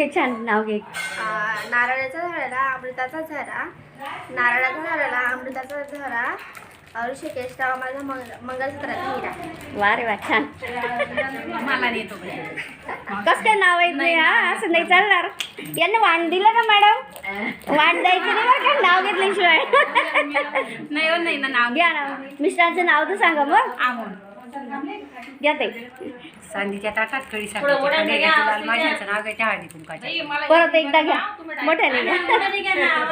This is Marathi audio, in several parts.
घे छान नाव घे. आ, नारळाच्या झाडाला अमृताचा झरा. नारळाच्या झाडाला अमृताचा झरा. माझा मंग मंगलसूत्राचा हिरा. वा रे वा छान. कस काय नाव आहे नाही हा? असं नाही चालणार. यांना वाण दिलं का मॅडम? वाण द्यायचं नाही बरं का? नाव घेतल्याशिवाय. नाही हो नाही ना नाव घ्या नाव मिस्टरांचं नाव तर सांगा मग. आमोन घ्या ते चांदीच्या ताटात कडी साखर माझ्याचं नाव आहे त्या हळदी कुंकाच्या परत एकदा घ्या. मोठ्याने घ्या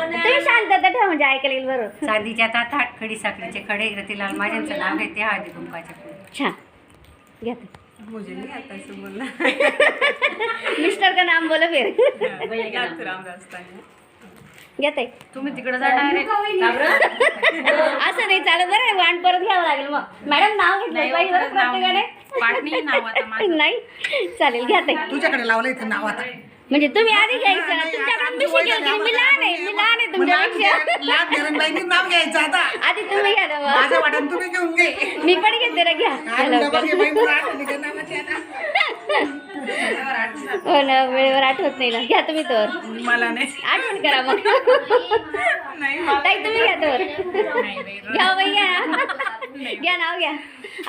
तुम्ही शांतता ठेवा म्हणजे ऐकायला येईल बरोबर चांदीच्या ताटात खडी साखरेचे खडे रतीलाल माझ्यांचं नाव आहे त्या हळदी कुंकाच्या छान घ्या ते मिस्टर का नाम बोलो फिर घ्या ते तुम्ही तिकडे जा डायरेक्ट असं नाही चालत बरं वाण परत घ्यावं लागेल मग. मॅडम नाव घेतलं पाहिजे बरं प्रत्येकाने. नाही. चालेल घ्या तुझ्याकडे लावलं इथं नाव आता. म्हणजे तुम्ही आधी घ्यायचं तुमच्याकडून मी शिकेल की मी लहान आहे मी लहान आहे तुमच्यापेक्षा. लहान धरणबाईंनी नाव घ्यायचं आता. आधी तुम्ही घ्या ना मग. माझ्या वाटण तुम्ही घेऊन घे. मी पण घेते ना घ्या. हो ना वेळेवर आठवत नाही ना. घ्या तुम्ही तर. मला नाही. आठवण करा मग. ताई तुम्ही घ्या तर. घ्या बाई घ्या घ्या नाव घ्या.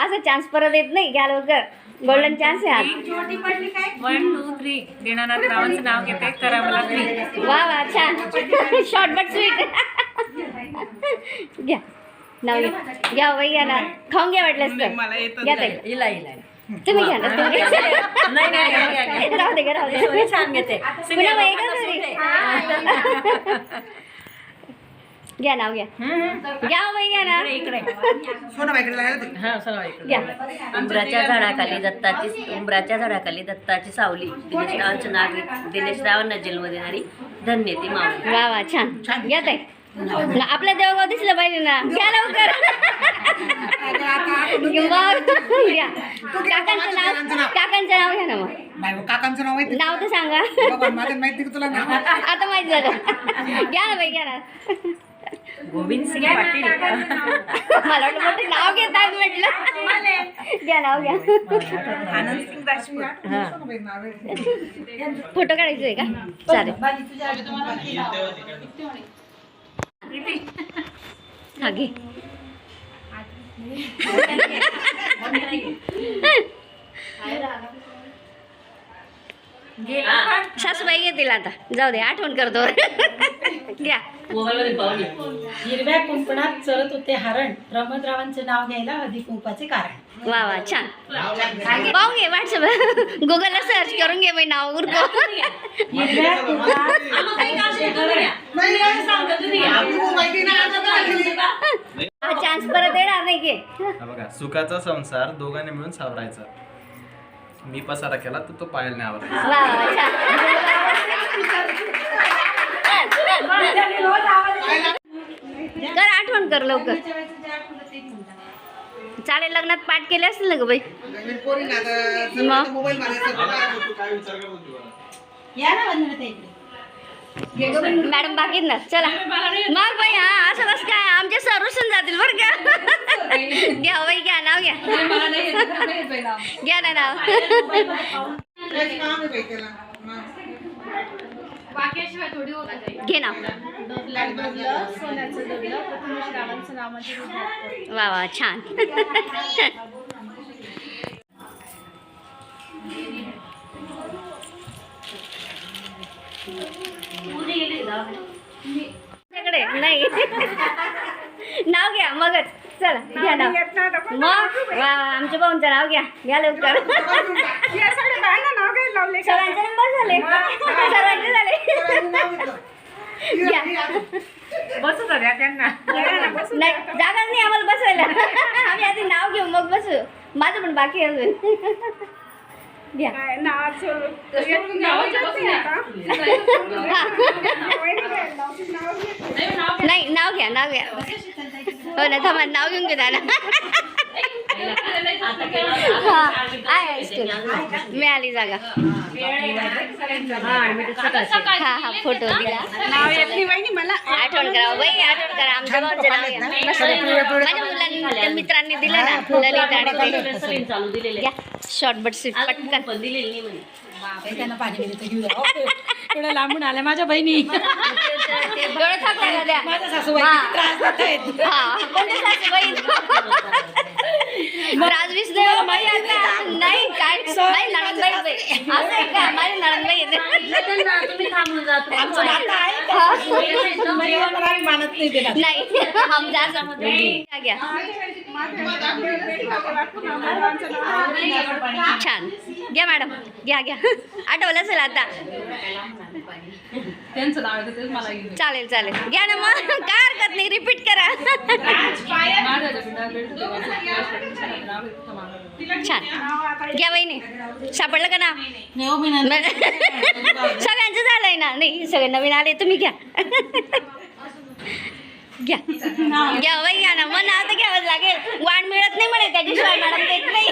असं चान्स परत येत नाही. घ्या लवकर. गोल्डन चान्स आहे आज वन टू थ्री दीनानाथ रावांचं नाव घेते. करा मला फ्री वा वा छान. शॉर्ट बट स्वीट घ्या. नाव घ्या. घ्या बाई घ्या ना. खाऊन घ्या वाटलंच तर. घ्या ताई. इला इला. तुम्ही घ्या ना तुम्ही घ्या. नाही नाही घ्या, घ्या, घ्या. राहू दे राहू दे. छान घेते. पुन्हा बाई का तरी घ्या नाव घ्या. घ्या हो बाई घ्या ना. इकडे सोनाबाईकडे लागलं. ते. हा चला इकडे घ्या. उंबराच्या झाडाखाली दत्ताची उंबराच्या झाडाखाली दत्ताची सावली. दिनेशरावांचं नाव दिनेशरावांना जन्म देणारी धन्य ती मावली वा वा छान. घ्या ताई. आपल्या देवगाव दिसलं पाहिजे ना. घ्या लवकर. काकांचं नाव काकांचं नाव. घ्या ना मग. नाही काकांचं नाव माहिती नाव तर सांगा. बाबा माझं माहिती का तुला आता माहिती झालं. घ्या ना बाई घ्या ना. गोविंद सिंग पाटील. मला वाटलं मोठं नाव घेतात म्हटलं. घ्या नाव घ्या. आनंद सिंग राजपूत. फोटो काढायचा आहे का? चालेल. घे सासूबाई घेतील आता. जाऊ दे आठवण करतो. घ्या. हिरव्या कुंपणात चरत होते हरण. प्रमोदरावांचे नाव घ्यायला हळदी कुंपाचे कारण. वा वा छान. पाहून घे व्हॉट्सअप. गुगलला सर्च करून घे बाई नाव उरको हिरव्या? हा चान्स परत येणार नाही घे हा बघा सुखाचा संसार दोघांनी मिळून सावरायचा. मी पसारा केला तर तो वा छान. कर आठवण कर लवकर. चालेल लग्नात पाठ केले असतील ना ग बाई? नवीन पोरी ना आता मग? मोबाईल. या ना मॅडम बाकीत ना चला. मग बाई हा असं बस काय आमचे सर जातील बरं का? घ्या हो बाई घ्या नाव घ्या. घ्या ना नाव. घे वा वा छान. तुझ्याकडे नाही. नाव घ्या मगच. चला घ्या नाव. मग वा आमच्या भाऊंचं नाव घ्या. घ्या लवकर. सगळ्यांचे नंबर झाले. सर्वांचे झाले. घ्या. बसू द्या त्यांना? नाही जागा नाही आम्हाला बसायला आम्ही आधी नाव घेऊ मग बसू. माझं पण बाकी अजून. घ्या. नाही नाव घ्या. हो ना थांबा नाव घेऊन घेता ना हा आहे. मिळाली जागा. हा हा फोटो दिला. आठवण करा बाई आठवण करा. आमच्या भाऊंचं नाव घ्या. माझ्या मुलांनी त्या मित्रांनी दिलं ना ललित आणि ते. चालू दिलेले. घ्या शॉर्ट बट सीट पटकन. पण दिलेली नाही म्हणे. बापरे, त्यांना पाणी गेले तर घेऊ द्या एवढं लांबून आल्या माझ्या बहिणी. डोळे थापडायला द्या माझ्या सासूबाई हा. किती त्रास देत आहेत. हा कोणती सासूबाई? राजवीस देवा बाई आता. नाही काय? नाही नणंदबाई बाई असं आहे का? माझी नणंदबाई येते त्यांना तुम्ही थांबून जातो आमचं नातं आहे का? बाईला पण आम्ही मानत नाही त्याला नाही हम जा समज घ्या. छान. घ्या मॅडम घ्या घ्या. आठवलं असेल आता. चालेल चालेल. घ्या ना मग. काय हरकत नाही रिपीट करा. छान. घ्या वहिनी. सापडलं का ना सगळ्यांचं झालंय ना. नाही सगळे नवीन आले तुम्ही घ्या. घ्या. घ्या बाई घ्या ना. मग नाव तर घ्यावंच लागेल. वाण मिळत नाही म्हणे त्याच्याशिवाय मॅडम देत नाही.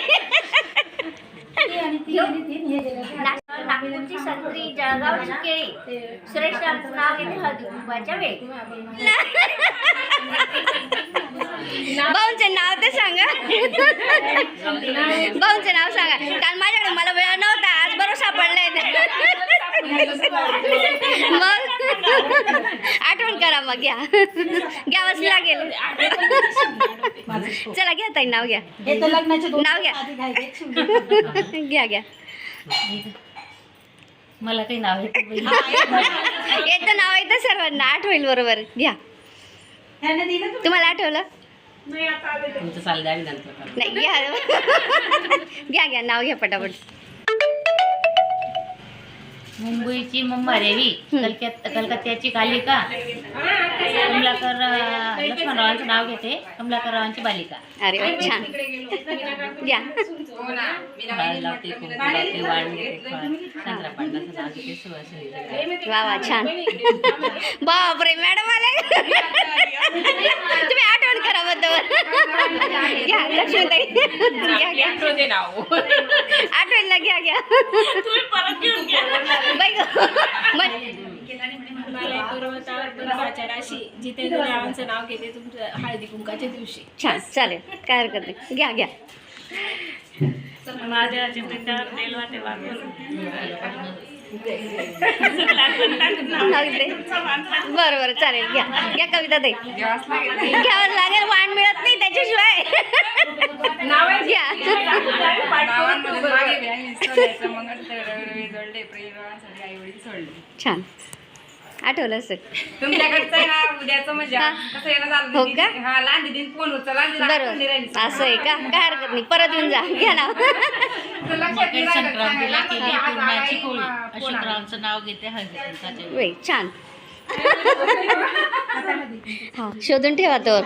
नाग- नागपूरची संत्री जळगावची केळी. सुरेश रावचं नाव घेते हळदी कुंकवाच्या वेळी. भाऊंचं नाव ते सांगा. भाऊंचं नाव सांगा. कारण माझ्याकडे मला वेळ नव्हता. आज बरोबर सापडलंय. मग? करा मग घ्या. घ्यावंच लागेल. चला घ्या ताई नाव घ्या. नाव घ्या. घ्या घ्या. मला काही नाव येत येतं नाव येतं सर्वांना. आठवेल बरोबर. घ्या? तुम्हाला आठवलं? तुमचं चाललं द्यावी नंतर नाही घ्या. घ्या घ्या. नाव घ्या पटापट. मुंबईची मुंबादेवी कलकत्त कलकत्त्याची कालिका. कमलाकर लक्ष्मणरावांचं नाव घेते. कमलाकररावांची बालिका. अरे वा छान. घ्या. हळद लावते कुंकू लावते वाण घेते फळ चंद्रपांडाचं नाव घेते सुवासिनी वा वा छान. बापरे मॅडम आले तुम्ही आठवण करा बद्दल. घ्या लक्ष्मीताई. घ्या घ्या. आठवण ना घ्या घ्या बाई गं. मग- जितेंद्र रावांचं नाव घेते तुमच्या हळदी कुंकाच्या दिवशी. छान चालेल. काय हरकत नाही. घ्या घ्या. तेल वाटे बरं बरं चालेल. घ्या. घ्या कविता ताई. घ्यावं लागेल वाण मिळत नाही त्याच्याशिवाय. घ्या. छान. आठवलं असेल. तुमच्याकडचं आहे ना उद्याचं म्हणजे हा. कसं येणं झालं हो दीदी- का? हा लहान दिदीन फोन उचलला आणि तिला आठवण नाही राहिली. बरोबर असं आहे का? काय हरकत नाही. परत येऊन जा. घ्या ना. तर लक्षात नाही राहिलं. संक्रांतीला सांगायला. केली आज पूर्णाची आई, पोळी फोन आला. अशोकरावांचं नाव घेते हळदी कुंकाच्या वय छान. हा शोधून ठेवा तो.